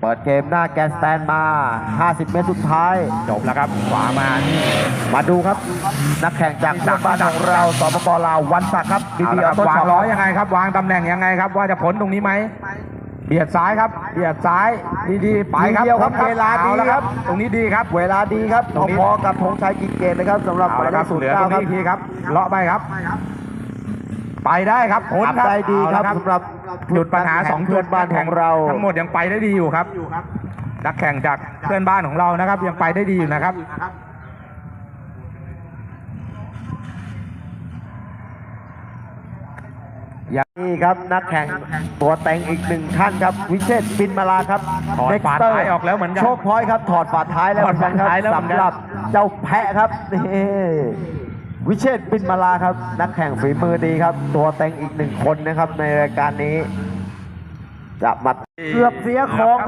เปิดเกมหน้าแกนสแตนมา 50 เมตรสุดท้าย จบแล้วครับ ขวามานี่มาดูครับ นักแข่งจากเพื่อนบ้านของเราสปปลาววันศักดิ์ครับบีเอาบีละครับต้นวางช็อปล้อยังไงครับ วางตำแหน่งยังไงครับ ว่าจะพ้นตรงนี้ไหมเบียดซ้ายครับเบียดซ้ายดีๆไปครับทีเดียวครับพ้นเวลาดีอแครับ ตรงนี้ดีครับ เวลาดีครับตรงนี้พอๆกับธงชัยกิจเกตนะครับสำหรับเอาละครับศูนเหลืย์อตรเก้างคนี้รับอีกทีครับเลาะไปครับ ไปได้ครับพ้นครับทำได้ดีครับเอาละสำหรับหยุดปัญหาสองเพื่อนบ้านของเรา ทั้งหมดยังไปได้ดีอยู่ครับนักแข่งจากเพื่อนบ้านของเรานะครับ ยังไปได้ดีอยู่นะครับอย่างนี้ครับนักแข่งตัวแต่งอีกหนึ่งท่านครับ วิเชษฐ์ปินมาลาครับถอด Dexter ฝาท้ายออกแล้วเหมือนกันโชคพอยต์ครับถอดฝาท้ายแล้วเหมือนกันคถอดฝาท้ายรับแล้วเหมือนกันสำหรับเจ้าแพะครับนี่ วิเชษปินมาลาครับ นักแข่งฝีมือดีครับ ตัวแต่งอีกหนึ่งคนนะครับในรายการนี้จะมาเกือบเสียของ